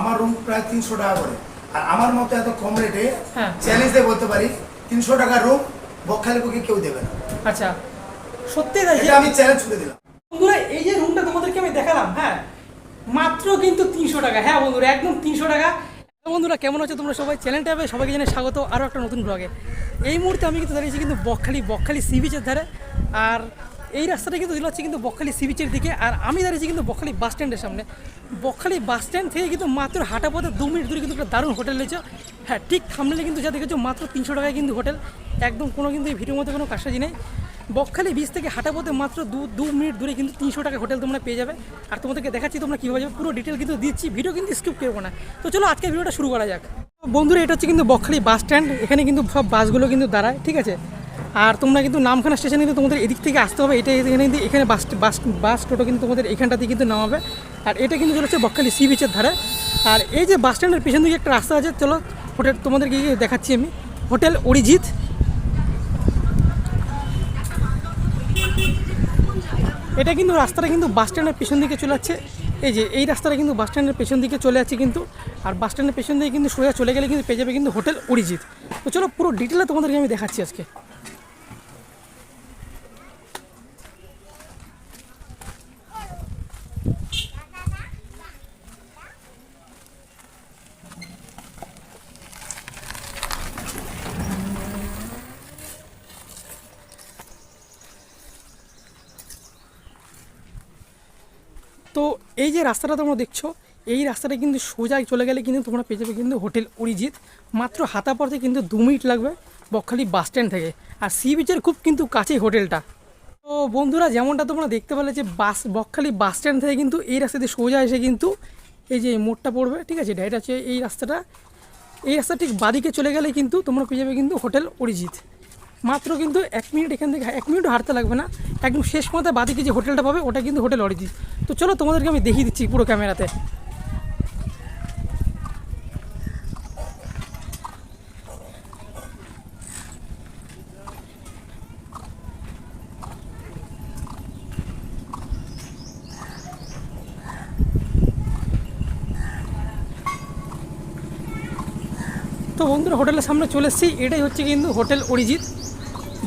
আমার রুম প্রায় তিনশো টাকা করে। আর আমার মতো এত কম রেটে। চ্যালেঞ্জ দিয়ে বলতে পারি তিনশো টাকার রুম বকখালি বুকে কেউ দেবে না। আচ্ছা সত্যি তাই আমি চ্যালেঞ্জ করে দিলাম। বন্ধুরা এই যে রুমটা তোমাদেরকে আমি দেখালাম হ্যাঁ মাত্র কিন্তু তিনশো টাকা। হ্যাঁ বন্ধুরা একদম তিনশো টাকা। বন্ধুরা কেমন আছো তোমরা সবাই? চ্যানেলটা হবে সবাইকে জানাই স্বাগত আরও একটা নতুন ব্লগে এই মুহূর্তে আমি কিন্তু দাঁড়িয়েছি কিন্তু বকখালি বকখালি সি বিচের ধারে। আর এই রাস্তাটা কিন্তু চলে কিন্তু বকখালি সি বিচের দিকে, আর আমি দাঁড়িয়েছি কিন্তু বকখালি বাস স্ট্যান্ডের সামনে। বকখালি বাস স্ট্যান্ড থেকে কিন্তু মাত্র হাঁটা পথে দু মিনিট দূরে কিন্তু একটা দারুণ হোটেল রয়েছে। হ্যাঁ ঠিক থামলে কিন্তু যা দেখেছ, মাত্র তিনশো টাকায় কিন্তু হোটেল। একদম কোনো কিন্তু এই ভিডিওর মধ্যে কোনো কাজসাজি নেই। বকখালি বিচ থেকে হাঁটা পথে মাত্র দু দু মিনিট দূরে কিন্তু তিনশো টাকা হোটেল তোমরা পেয়ে যাবে। আর তোমাদেরকে দেখাচ্ছি তোমরা কীভাবে যাবে, পুরো ডিটেল কিন্তু দিচ্ছি, ভিডিও কিন্তু স্কিপ করব না। তো চলো আজকে ভিডিওটা শুরু করা যাক। বন্ধুরা, এটা হচ্ছে কিন্তু বকখালি বাস স্ট্যান্ড। এখানে কিন্তু সব বাসগুলো কিন্তু দাঁড়ায়, ঠিক আছে? আর তোমরা কিন্তু নামখানা স্টেশন কিন্তু তোমাদের এদিক থেকে আসতে হবে। এটা এখানে কিন্তু এখানে বাস বাস বাস টোটো কিন্তু তোমাদের এখানটাতে কিন্তু নামাবে। আর এটা কিন্তু চলে হচ্ছে বকখালি সি বিচের ধারে। আর এই যে বাস স্ট্যান্ডের পেছন দিকে একটা রাস্তা আছে, চলো হোটেল তোমাদেরকে দেখাচ্ছি আমি। হোটেল অরিজিৎ এটা কিন্তু রাস্তাটা কিন্তু বাস স্ট্যান্ডের পেছন দিকে চলে যাচ্ছে। এই যে, এই রাস্তাটা কিন্তু বাস স্ট্যান্ডের পেছন দিকে চলে যাচ্ছে কিন্তু। আর বাস স্ট্যান্ডের পেছন দিকে কিন্তু সোজা চলে গেলে কিন্তু পেয়ে যাবে কিন্তু হোটেল অরিজিৎ তো চলো পুরো ডিটেলে তোমাদেরকে আমি দেখাচ্ছি আজকে। তো এই যে রাস্তাটা তোমরা দেখছ, এই রাস্তাটা কিন্তু সোজায় চলে গেলে কিন্তু তোমরা পেয়ে যাবে কিন্তু হোটেল অরিজিৎ। মাত্র হাতা পড়তে কিন্তু দু মিনিট লাগবে বকখালি বাস স্ট্যান্ড থেকে। আর সি বিচের খুব কিন্তু কাছেই হোটেলটা। তো বন্ধুরা, যেমনটা তোমরা দেখতে পেলে যে বাস, বকখালি বাস স্ট্যান্ড থেকে কিন্তু এই রাস্তা দিয়ে সোজা এসে কিন্তু এই যে মোড়টা পড়বে, ঠিক আছে? ডাইরেক্ট আছে এই রাস্তাটা। এই রাস্তা ঠিক বাদিকে চলে গেলে কিন্তু তোমরা পেয়ে যাবে কিন্তু হোটেল অরিজিৎ। মাত্র কিন্তু এক মিনিট এখান থেকে, এক মিনিটও হাঁটতে লাগবে না। একদম শেষ মাথায় বাদিকে যে হোটেলটা পাবে, ওটা কিন্তু হোটেল অরিজিৎ তো চলো তোমাদেরকে আমি দেখিয়ে দিচ্ছি পুরো ক্যামেরাতে। তো বন্ধুরা, হোটেলের সামনে চলে এসেছি। এটাই হচ্ছে কিন্তু হোটেল অরিজিৎ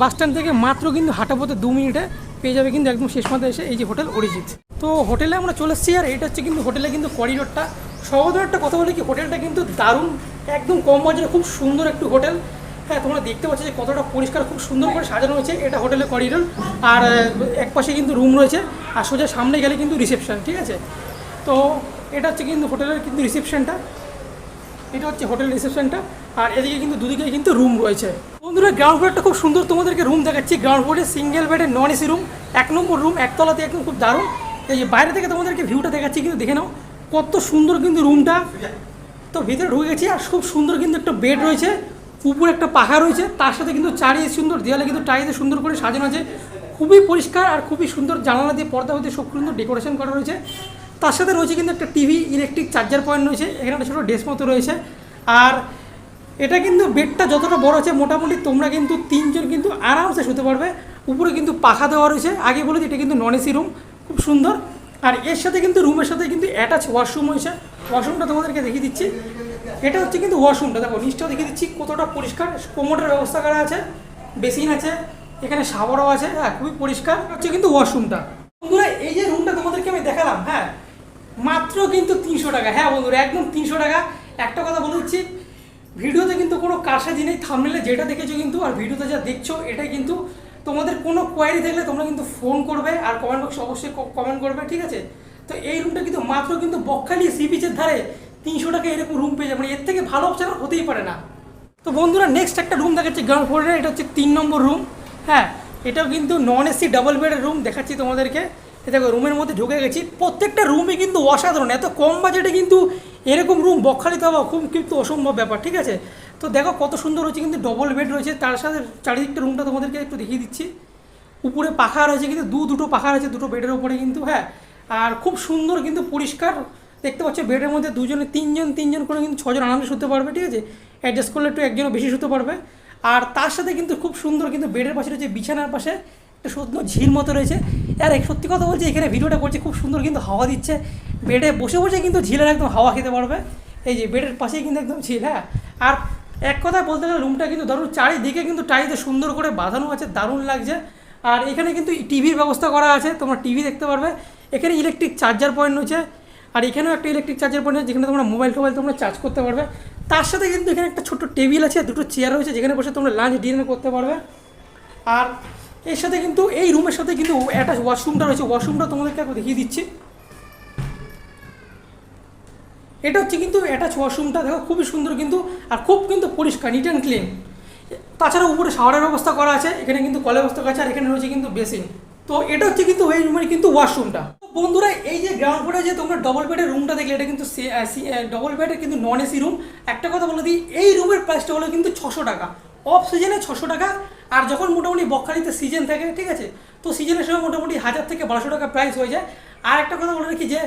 বাস স্ট্যান্ড থেকে মাত্র কিন্তু হাঁটা পথে দু মিনিটে পেয়ে যাবে কিন্তু একদম শেষ মাথায় এসে এই যে হোটেল অরিজিৎ। তো হোটেলে আমরা চলে এসেছি আর এটা হচ্ছে কিন্তু হোটেলে কিন্তু করিডোরটা। সহজ একটা কথা বলে কি, হোটেলটা কিন্তু দারুণ, একদম কম বাজারে খুব সুন্দর একটু হোটেল। হ্যাঁ তোমরা দেখতে পাচ্ছ যে কতটা পরিষ্কার, খুব সুন্দর করে সাজানো হয়েছে এটা হোটেলের করিডোর। আর এক পাশে কিন্তু রুম রয়েছে আর সোজা সামনে গেলে কিন্তু রিসেপশন, ঠিক আছে? তো এটা হচ্ছে কিন্তু হোটেলের কিন্তু রিসেপশনটা। এটা হচ্ছে হোটেল রিসেপশনটা। আর এদিকে কিন্তু দুদিকে কিন্তু রুম রয়েছে। বন্ধুরা গ্রাউন্ড ফ্লোরটা খুব সুন্দর। তোমাদেরকে রুম দেখাচ্ছি। গ্রাউন্ড ফ্লোরে সিঙ্গেল বেডের নন এসি রুম এক নম্বর রুম একতলাতে একদম খুব দারুণ। এই যে বাইরে থেকে তোমাদেরকে ভিউটা দেখাচ্ছি, কিন্তু দেখে নাও, কত সুন্দর কিন্তু রুমটা তো ভিতরে ঢুকে গেছি, আর খুব সুন্দর কিন্তু একটা বেড রয়েছে। উপরে একটা পাখা রয়েছে, তার সাথে কিন্তু চারিয়ে সুন্দর দেওয়ালে কিন্তু টাইতে সুন্দর করে সাজানো আছে। খুবই পরিষ্কার আর খুবই সুন্দর জানালা দিয়ে, পর্দা হতে সব সুন্দর ডেকোরেশন করা রয়েছে। তার সাথে রয়েছে কিন্তু একটা টিভি ইলেকট্রিক চার্জার পয়েন্ট রয়েছে। এখানে একটা ছোটো ডেস্ক মতো রয়েছে। আর এটা কিন্তু বেডটা যতটা বড় আছে, মোটামুটি তোমরা কিন্তু তিনজন কিন্তু আরামসে শুতে পারবে। উপরে কিন্তু পাখা দেওয়া রয়েছে। আগে বলেছি এটা কিন্তু নন এসি রুম খুব সুন্দর। আর এর সাথে কিন্তু রুমের সাথে কিন্তু অ্যাটাচ ওয়াশরুম হয়েছে ওয়াশরুমটা তোমাদেরকে দেখিয়ে দিচ্ছি। এটা হচ্ছে কিন্তু ওয়াশরুমটা দেখো, নিচটাও দেখিয়ে দিচ্ছি, কতটা পরিষ্কার। কোমোটের ব্যবস্থা করা আছে, বেসিন আছে, এখানে শাওয়ারও আছে। হ্যাঁ খুবই পরিষ্কার। হচ্ছে কিন্তু ওয়াশরুমটা বন্ধুরা, এই যে রুমটা তোমাদেরকে আমি দেখালাম হ্যাঁ মাত্র কিন্তু তিনশো টাকা। হ্যাঁ বন্ধুরা, একদম তিনশো টাকা। একটা কথা বলে দিচ্ছি ভিডিওতে কিন্তু কোনো কারসাজি নেই থামলে যেটা দেখেছ কিন্তু আর ভিডিওতে যা দেখছ, এটাই কিন্তু তোমাদের কোনো কোয়ারি থাকলে তোমরা কিন্তু ফোন করবে আর কমেন্ট বক্সে অবশ্যই কমেন্ট করবে, ঠিক আছে? তো এই রুমটা কিন্তু মাত্র কিন্তু বকখালি সি বিচের ধারে তিনশো টাকা এরকম রুম পেয়ে যাবে মানে এর থেকে ভালো অপশন হতেই পারে না। তো বন্ধুরা নেক্সট একটা রুম দেখাচ্ছি গ্রাউন্ড ফ্লোরে এটা হচ্ছে তিন নম্বর রুম হ্যাঁ? এটাও কিন্তু নন এসি ডাবল বেডের রুম দেখাচ্ছি তোমাদেরকে। দেখো রুমের মধ্যে ঢুকে গেছি। প্রত্যেকটা রুমই কিন্তু অসাধারণ, এত কম বাজেটে কিন্তু এরকম রুম বকখালিতে হওয়া খুব কিন্তু অসম্ভব ব্যাপার, ঠিক আছে? তো দেখো কত সুন্দর রয়েছে কিন্তু ডবল বেড রয়েছে, তার সাথে চারিদিকটা রুমটা তোমাদেরকে একটু দেখিয়ে দিচ্ছি। উপরে পাখা রয়েছে কিন্তু, দু দুটো পাখা রয়েছে দুটো বেডের উপরে কিন্তু হ্যাঁ? আর খুব সুন্দর কিন্তু পরিষ্কার, দেখতে পাচ্ছ বেডের মধ্যে দুজনে, তিনজন তিনজন করে কিন্তু ছজন আরামে শুতে পারবে, ঠিক আছে? অ্যাডজাস্ট করলে একটু একজনও বেশি শুতে পারবে। আর তার সাথে কিন্তু খুব সুন্দর কিন্তু বেডের পাশে রয়েছে, বিছানার পাশে একটা সুন্দর ঝিল মতো রয়েছে। আর এক সত্যি কথা বলছি, এখানে ভিডিওটা করছে, খুব সুন্দর কিন্তু হাওয়া দিচ্ছে। বেডে বসে বসে কিন্তু ঝিলের একদম হাওয়া খেতে পারবে। এই যে বেডের পাশেই কিন্তু একদম ঝিল হ্যাঁ? আর এক কথায় বলতে গেলে রুমটা কিন্তু দারুণ, চারিদিকে কিন্তু টাইতে সুন্দর করে বাঁধানো আছে, দারুণ লাগছে। আর এখানে কিন্তু টিভির ব্যবস্থা করা আছে, তোমরা টিভি দেখতে পারবে। এখানে ইলেকট্রিক চার্জার পয়েন্ট রয়েছে, আর এখানেও একটা ইলেকট্রিক চার্জার পয়েন্ট আছে যেখানে তোমরা মোবাইল টোবাইল তোমরা চার্জ করতে পারবে। তার সাথে কিন্তু এখানে একটা ছোট্ট টেবিল আছে, দুটো চেয়ার রয়েছে, যেখানে বসে তোমরা লাঞ্চ, ডিনার করতে পারবে। আর এর সাথে কিন্তু, এই রুমের সাথে কিন্তু অ্যাটাচ ওয়াশরুমটা রয়েছে। ওয়াশরুমটা তোমাদেরকে একবার দেখিয়ে দিচ্ছি। এটা হচ্ছে কিন্তু অ্যাটাচ ওয়াশরুমটা দেখো খুবই সুন্দর কিন্তু, আর খুব কিন্তু পরিষ্কার নিট অ্যান্ড ক্লিন তাছাড়া উপরে শাওয়ারের ব্যবস্থা করা আছে, এখানে কিন্তু কলের ব্যবস্থা করা আছে, আর এখানে রয়েছে কিন্তু বেসিন তো এটা হচ্ছে কিন্তু এই রুমের কিন্তু ওয়াশরুমটা বন্ধুরা, এই যে গ্রাউন্ড ফ্লোরে যে তোমরা ডবল বেডের রুমটা দেখলে, এটা কিন্তু ডবল বেডের কিন্তু নন এসি রুম একটা কথা বলে দিই, এই রুমের প্রাইসটা হলো কিন্তু ছশো টাকা। অফ সিজনে ছশো টাকা, আর যখন মোটামুটি বকখালিতে সিজন থাকে, ঠিক আছে? তো সিজনের সময় মোটামুটি হাজার থেকে বারোশো টাকা প্রাইস হয়ে যায়। আর একটা কথা বলে রাখি যে,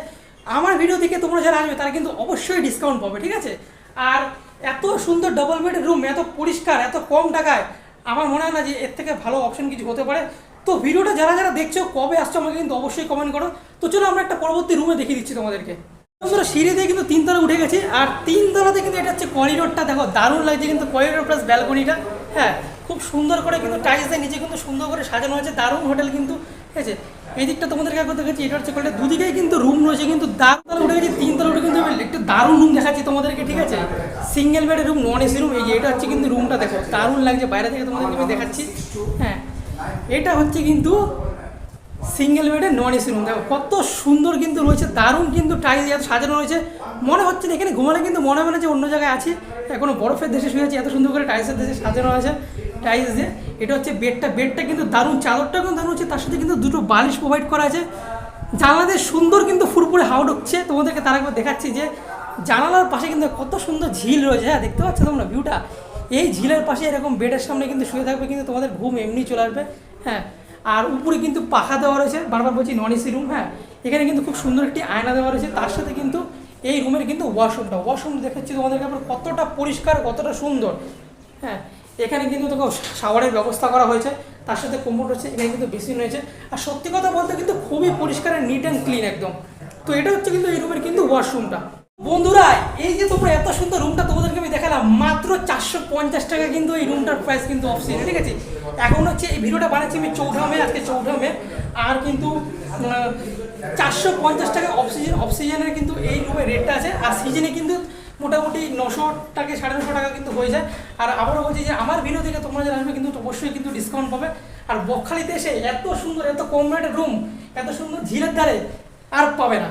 আমার ভিডিও থেকে তোমরা যারা আসবে, তারা কিন্তু অবশ্যই ডিসকাউন্ট পাবে, ঠিক আছে? আর এত সুন্দর ডবল বেডের রুম এত পরিষ্কার, এত কম টাকায়, আমার মনে হয় না যে এর থেকে ভালো অপশন কিছু হতে পারে। তো ভিডিওটা যারা যারা দেখছ, কবে আসছো আমাকে কিন্তু অবশ্যই কমেন্ট করো। তো চলো আমরা একটা পরবর্তী রুমে দেখিয়ে দিচ্ছি তোমাদেরকে। বন্ধুরা সিঁড়ি দিয়ে কিন্তু তিনতলা উঠে গেছে, আর তিনতলাতে কিন্তু এটা হচ্ছে করিডোরটা দেখো, দারুণ লাগছে কিন্তু করিডোর প্লাস ব্যালকনিটা হ্যাঁ খুব সুন্দর করে কিন্তু টাইলস দিয়ে নিচে কিন্তু সুন্দর করে সাজানো আছে দারুণ হোটেল কিন্তু, ঠিক আছে? এই দিকটা তোমাদেরকে একবার দেখাচ্ছি, এটা হচ্ছে করিডোর দুদিকেই কিন্তু রুম রয়েছে, কিন্তু দারতলা উঠে গেছে তিনতলা উঠে কিন্তু একটু দারুণ রুম দেখাচ্ছি তোমাদেরকে, ঠিক আছে? সিঙ্গেল বেডের রুম নন এসি রুম এই যে এটা হচ্ছে কিন্তু রুমটা দেখো, দারুণ লাগছে, বাইরে থেকে তোমাদেরকে আমি দেখাচ্ছি। হ্যাঁ এটা হচ্ছে কিন্তু সিঙ্গেল বেডে নন এসি রুম দেখো, কত সুন্দর কিন্তু রয়েছে, দারুণ কিন্তু টাইলস এত সাজানো রয়েছে। মনে হচ্ছে না এখানে ঘুমালে কিন্তু মনে হবে না যে অন্য জায়গায় আছি। এখনও বরফের দেশে শুয়ে আছি, এত সুন্দর করে টাইলসের দেশে সাজানো আছে টাইলস দিয়ে। এটা হচ্ছে বেডটা বেডটা কিন্তু দারুণ চাদরটা কিন্তু দারুণ হচ্ছে তার সাথে কিন্তু দুটো বালিশ প্রোভাইড করা আছে। জানলাতে সুন্দর কিন্তু ফুরফুরে হাওয়া ঢুকছে। তোমাদেরকে তার একবার দেখাচ্ছি যে, জানালার পাশে কিন্তু কত সুন্দর ঝিল রয়েছে। হ্যাঁ দেখতে পাচ্ছ তোমরা ভিউটা এই ঝিলের পাশে এরকম বেডের সামনে কিন্তু শুয়ে থাকবে কিন্তু তোমাদের ঘুম এমনি চলে আসবে। হ্যাঁ আর উপরে কিন্তু পাখা দেওয়া রয়েছে। বারবার বলছি নন এসি রুম হ্যাঁ? এখানে কিন্তু খুব সুন্দর একটি আয়না দেওয়া রয়েছে। তার সাথে কিন্তু এই রুমের কিন্তু ওয়াশরুমটা ওয়াশরুম দেখাচ্ছি তোমাদেরকে, আবার কতটা পরিষ্কার, কতটা সুন্দর। হ্যাঁ এখানে কিন্তু তোকে শাওয়ারের ব্যবস্থা করা হয়েছে। তার সাথে কোমর রয়েছে, এখানে কিন্তু বেসিন রয়েছে। আর সত্যি কথা বলতে কিন্তু খুবই পরিষ্কার নিট অ্যান্ড ক্লিন একদম। তো এটা হচ্ছে কিন্তু এই রুমের কিন্তু ওয়াশরুমটা বন্ধুরা, এই যে তোমরা এত সুন্দর রুমটা তোমাদেরকে আমি দেখালাম, মাত্র চারশো পঞ্চাশ টাকা কিন্তু এই রুমটার প্রাইস কিন্তু অফসিজনে ঠিক আছে? এখন হচ্ছে এই ভিডিওটা বানাচ্ছি আমি চৌঠা মে, আজকে চৌঠা মে, আর কিন্তু চারশো পঞ্চাশ টাকা অক্সিজেন অক্সিজেনের কিন্তু এই রুমের রেটটা আছে, আর সিজনে কিন্তু মোটামুটি নশো টাকা সাড়ে নশো টাকা কিন্তু হয়ে যায়। আর আবারও বলছি যে আমার ভিডিও থেকে তোমরা যারা আসবে কিন্তু অবশ্যই কিন্তু ডিসকাউন্ট পাবে। আর বকখালিতে এসে এত সুন্দর, এত কম রেটের রুম এত সুন্দর ঝিলের ধারে আর পাবে না।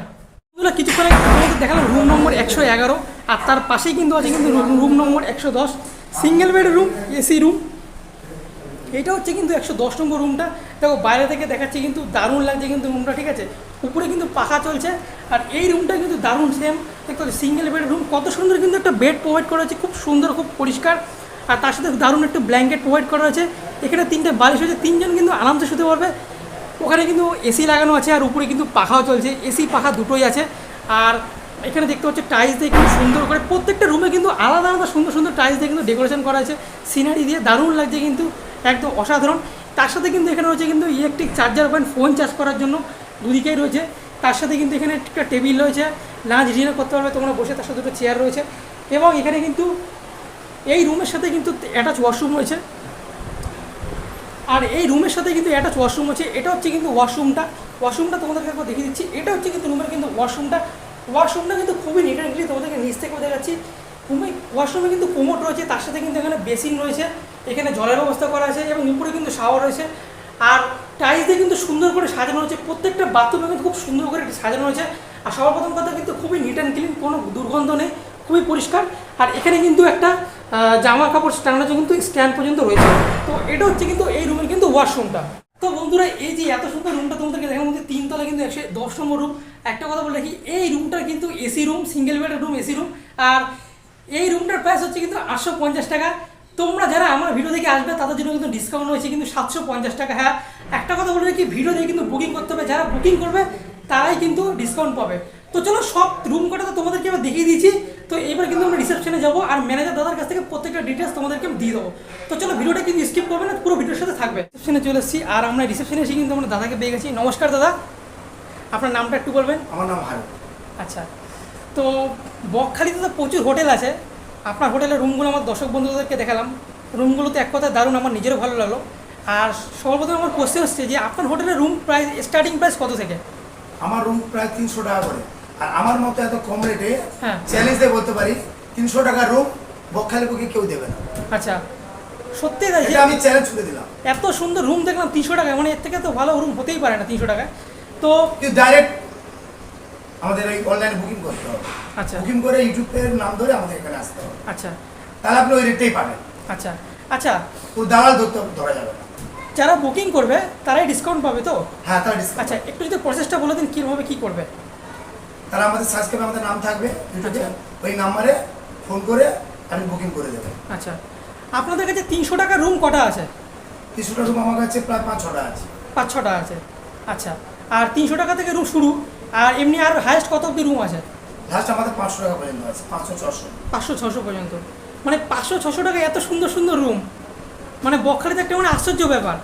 কিছুক্ষণ আগে দেখালাম রুম নম্বর একশো এগারো, আর তার পাশেই কিন্তু আছে কিন্তু রুম নম্বর একশো দশ single bed room AC room এটা হচ্ছে কিন্তু একশো দশ নম্বর রুমটা দেখো, বাইরে থেকে দেখাচ্ছে কিন্তু দারুণ লাগছে কিন্তু রুমটা ঠিক আছে? উপরে কিন্তু পাখা চলছে, আর এই রুমটা কিন্তু দারুণ সেম দেখতে সিঙ্গেল বেড রুম কত সুন্দর কিন্তু একটা বেড প্রোভাইড করা হয়েছে, খুব সুন্দর, খুব পরিষ্কার। আর তার সাথে দারুণ একটা ব্ল্যাঙ্কেট প্রোভাইড করা হয়েছে। এখানে তিনটে বালিশ হয়েছে, তিনজন কিন্তু আরামসে শুতে পারবে। ওখানে কিন্তু এসি লাগানো আছে আর উপরে কিন্তু পাখাও চলছে। এসি, পাখা দুটোই আছে। আর এখানে দেখতে হচ্ছে টাইলস দিয়ে কিন্তু সুন্দর করে প্রত্যেকটা রুমে কিন্তু আলাদা আলাদা সুন্দর সুন্দর টাইলস দিয়ে কিন্তু ডেকোরেশন করা আছে। সিনারি দিয়ে দারুণ লাগছে কিন্তু, একদম অসাধারণ। তার সাথে কিন্তু এখানে রয়েছে কিন্তু electric charger point phone charge করার জন্য দুদিকেই রয়েছে। তার সাথে কিন্তু এখানে একটা টেবিল রয়েছে। লাঞ্চ ডিনার করতে পারবে তোমরা বসে, তার সাথে দুটো চেয়ার রয়েছে। এবং এখানে কিন্তু এই রুমের সাথে কিন্তু অ্যাটাচ ওয়াশরুম রয়েছে। আর এই রুমের সাথে কিন্তু অ্যাটাচ ওয়াশরুম আছে, এটা হচ্ছে কিন্তু ওয়াশরুমটা ওয়াশরুমটা তোমাদেরকে একবার দেখিয়ে দিচ্ছি, এটা হচ্ছে কিন্তু রুমের কিন্তু ওয়াশরুমটা ওয়াশরুমটা কিন্তু খুবই নিট অ্যান্ড ক্লিন তোমাদেরকে নিচ থেকে দেখাচ্ছি। রুমে ওয়াশরুমে কিন্তু কোমোট রয়েছে, তার সাথে কিন্তু এখানে বেসিন রয়েছে, এখানে জলের ব্যবস্থা করা আছে এবং উপরে কিন্তু শাওয়ার রয়েছে। আর টাইলস দিয়ে কিন্তু সুন্দর করে সাজানো হয়েছে প্রত্যেকটা বাথরুমে কিন্তু খুব সুন্দর করে সাজানো হয়েছে আর সবার প্রথম কথা কিন্তু খুবই নিট অ্যান্ড ক্লিন কোনো দুর্গন্ধ নেই, খুবই পরিষ্কার। আর এখানে কিন্তু একটা জামা কাপড় স্ট্যান্ড কিন্তু স্ট্যান্ড পর্যন্ত রয়েছে। তো এটা হচ্ছে কিন্তু এই রুমের কিন্তু ওয়াশরুমটা তো বন্ধুরা, এই যে এত সুন্দর রুমটা তোমাদেরকে দেখার মধ্যে তিনতলা কিন্তু একশো দশ নম্বর রুম একটা কথা বলে রাখি, এই রুমটা কিন্তু এসি রুম সিঙ্গেল বেডের রুম এসি রুম আর এই রুমটার প্রাইস হচ্ছে কিন্তু আটশো পঞ্চাশ টাকা। তোমরা যারা আমার ভিডিও দেখে আসবে, তাদের জন্য কিন্তু ডিসকাউন্ট রয়েছে কিন্তু সাতশো পঞ্চাশ টাকা। হ্যাঁ একটা কথা বলে রাখি ভিডিও দেখে কিন্তু বুকিং করতে হবে। যারা বুকিং করবে, তারাই কিন্তু ডিসকাউন্ট পাবে। তো চলো, সব রুম কটা তো তোমাদেরকে এবার দেখিয়ে দিয়েছি তো এবার কিন্তু আমরা রিসেপশন রিসেপশনে যাব আর ম্যানেজার দাদার কাছ থেকে প্রত্যেকটা ডিটেলস তোমাদেরকে আমি দিয়ে দেবো। তো চলো ভিডিওটা কিন্তু স্কিপ করবে না পুরো ভিডিওর সাথে থাকবে। রিসেপশনে চলে এসেছি আর আমরা রিসেপশনে এসে কিন্তু আমরা দাদাকে পেয়ে গেছি। নমস্কার দাদা। আপনার নামটা একটু বলবেন? আমার নাম হারু আচ্ছা। তো বকখালিতে তো প্রচুর হোটেল আছে। আপনার হোটেলের রুমগুলো আমার দর্শক বন্ধুদেরকে দেখালাম। রুমগুলোতে এক কথায় দারুণ আমার নিজেরও ভালো লাগল। আর সর্বপ্রথম আমার কোশ্চেন হচ্ছে যে আপনার হোটেলের রুম প্রাইস স্টার্টিং প্রাইস কত থেকে? আমার রুম প্রায় তিনশো টাকা করে। আর আমার মতো এত কম রেটে। চ্যালেঞ্জ দিয়ে বলতে পারি তিনশো টাকার রুম বকখালিপুকে কেউ দেবে না। আচ্ছা সত্যি তাই? আমি চ্যালেঞ্জ করে দিলাম। এত সুন্দর রুম দেখলাম তিনশো টাকায়। মানে এর থেকে তো ভালো রুম হতেই পারে না তিনশো টাকায়। তো ডাইরেক্ট আমাদের ওই অনলাইনে বুকিং করতে হবে। আচ্ছা। বুকিং করে ইউটিউবের নাম ধরে আমাদের এখানে আসতে হবে। আচ্ছা। তাহলে আপনি ওই রেটটাই পাবেন। আচ্ছা। আচ্ছা। ও দালাল ধরতে ধরা যাবে যারা বুকিং করবে তারাই ডিসকাউন্ট পাবে তো? হ্যাঁ তারা ডিসকাউন্ট আচ্ছা একটু যদি প্রসেসটা বলে দিন কীভাবে কী করবে? তারা আমাদের সাবস্ক্রাইবে আমাদের নাম থাকবে ইউটিউবে আচ্ছা। ওই নাম্বারে ফোন করে আপনি বুকিং করে দেবেন আচ্ছা। আপনাদের কাছে তিনশো টাকার রুম কটা আছে? তিনশোটা রুম আমার কাছে প্রায় পাঁচ ছটা আছে। পাঁচ ছটা আছে। আচ্ছা। আর তিনশো টাকা থেকে রুম শুরু। আর এমনি আর হায়েস্ট কত অব্দি রুম আছে? লাস্ট আমাদের পাঁচশো টাকা পর্যন্ত আছে পাঁচশো ছশো। পাঁচশো ছশো পর্যন্ত। মানে পাঁচশো ছশো টাকা এত সুন্দর সুন্দর রুম মানে বকখালিতে একটা মানে আশ্চর্য ব্যাপার।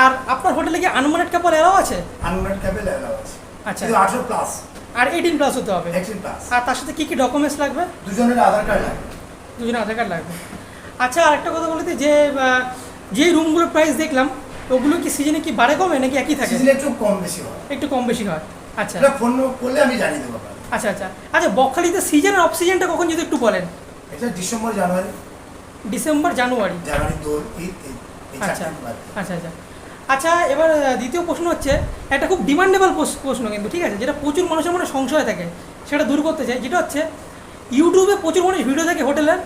আর আপনার হোটেলে কি আনমানেট কাপল এরাও আছে? আনলিমিটেড ক্যাবেল অ্যালাউ আছে। আচ্ছা। আঠেরো প্লাস আর এইটিন প্লাস হতে হবে। এইটিন প্লাস আর তার সাথে কি কি ডকুমেন্টস লাগবে? দুজনের আধার কার্ড লাগবে। দুজনে আধার কার্ড লাগবে। আচ্ছা আরেকটা কথা বলতে যে যে রুমগুলোর প্রাইস দেখলাম ওগুলো কি সিজনে কি বাড়ে কমে নাকি একই থাকে? সিজনে একটু কম বেশি হয়। একটু কম বেশি হয়। আচ্ছা। এটা ফোন করলে আমি জানিয়ে দেবো আচ্ছা আচ্ছা। আচ্ছা বকখালিতে সিজন আর অফ সিজনটা কখন যদি একটু বলেন? এটা December January. December January. January Dol Eid এই আচ্ছা। আচ্ছা আচ্ছা। আচ্ছা এবার দ্বিতীয় প্রশ্ন হচ্ছে একটা খুব ডিমান্ডেবল প্রশ্ন কিন্তু ঠিক আছে যেটা প্রচুর মানুষের মনে সংশয় থাকে সেটা দূর করতে চাই যেটা হচ্ছে ইউটিউবে প্রচুর মানুষ ভিডিও থাকে হোটেলের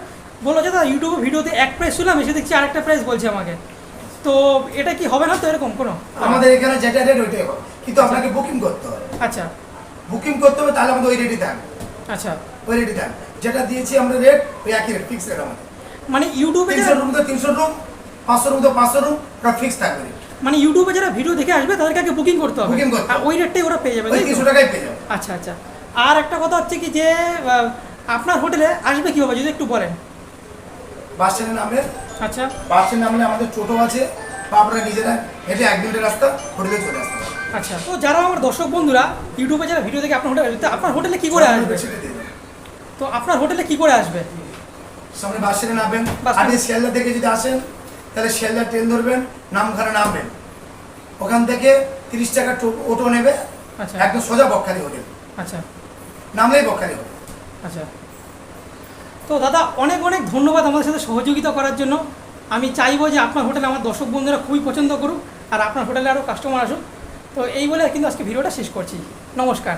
বলো যে দাদা ইউটিউবে ভিডিওতে এক প্রাইস শুনলাম এসে দেখছি আরেকটা প্রাইস বলছে আমাকে। তো এটা কি হবে না তো এরকম কোনো? আমাদের এখানে যেটা রেট ওইটাই হবে কিন্তু আপনাকে বুকিং করতে হবে। আচ্ছা। বুকিং করতে হবে তাহলে আমাদের ওই রেটই থাকবে আচ্ছা। ওই রেটই থাকবে যেটা দিয়েছি আমরা রেট ওই একই রেট ফিক্স রেট আমাদের। মানে ইউটিউবে তিনশো রুম তো তিনশো রুম পাঁচশো রুম তো পাঁচশো রুম ওটা ফিক্স থাকবে। মানে ইউটিউবে যারা ভিডিও দেখে আসবে তাদেরকে আগে বুকিং করতে হবে। আর ওই রেটটাই ওরা পেয়ে যাবে টাকায় পেয়ে আচ্ছা আচ্ছা। আর একটা কথা হচ্ছে কি যে আপনার হোটেলে আসবে কীভাবে যদি একটু বলেন? বাস স্ট্যান্ডে নামলে আচ্ছা। বাস স্ট্যান্ডে নামলে আমাদের টোটো আছে বা আপনারা নিজেরা হেঁটে এক মিনিটের রাস্তা হোটেলে চলে আসতে আচ্ছা তো যারা আমার দর্শক বন্ধুরা ইউটিউবে যারা ভিডিও দেখে আপনার হোটেলে আপনার হোটেলে কি করে আসবে। তো আপনার হোটেলে কি করে আসবে? সামনে বাস স্ট্যান্ডে নামবেন আপনি শিয়ালদা থেকে যদি আসেন তাহলে শিয়ালদা ট্রেন ধরবেন নামখানা নামবেন। ওখান থেকে তিরিশ টাকা অটো নেবে আচ্ছা। একদম সোজা বকখালি হোটেল। আচ্ছা। নামলেই বকখালি হোটেল। আচ্ছা। তো দাদা অনেক অনেক ধন্যবাদ আমাদের সাথে সহযোগিতা করার জন্য। আমি চাইব যে আপনার হোটেলে আমার দর্শক বন্ধুরা খুবই পছন্দ করুক আর আপনার হোটেলে আরও কাস্টমার আসুক। তো এই বলে কিন্তু আজকে ভিডিওটা শেষ করছি। নমস্কার।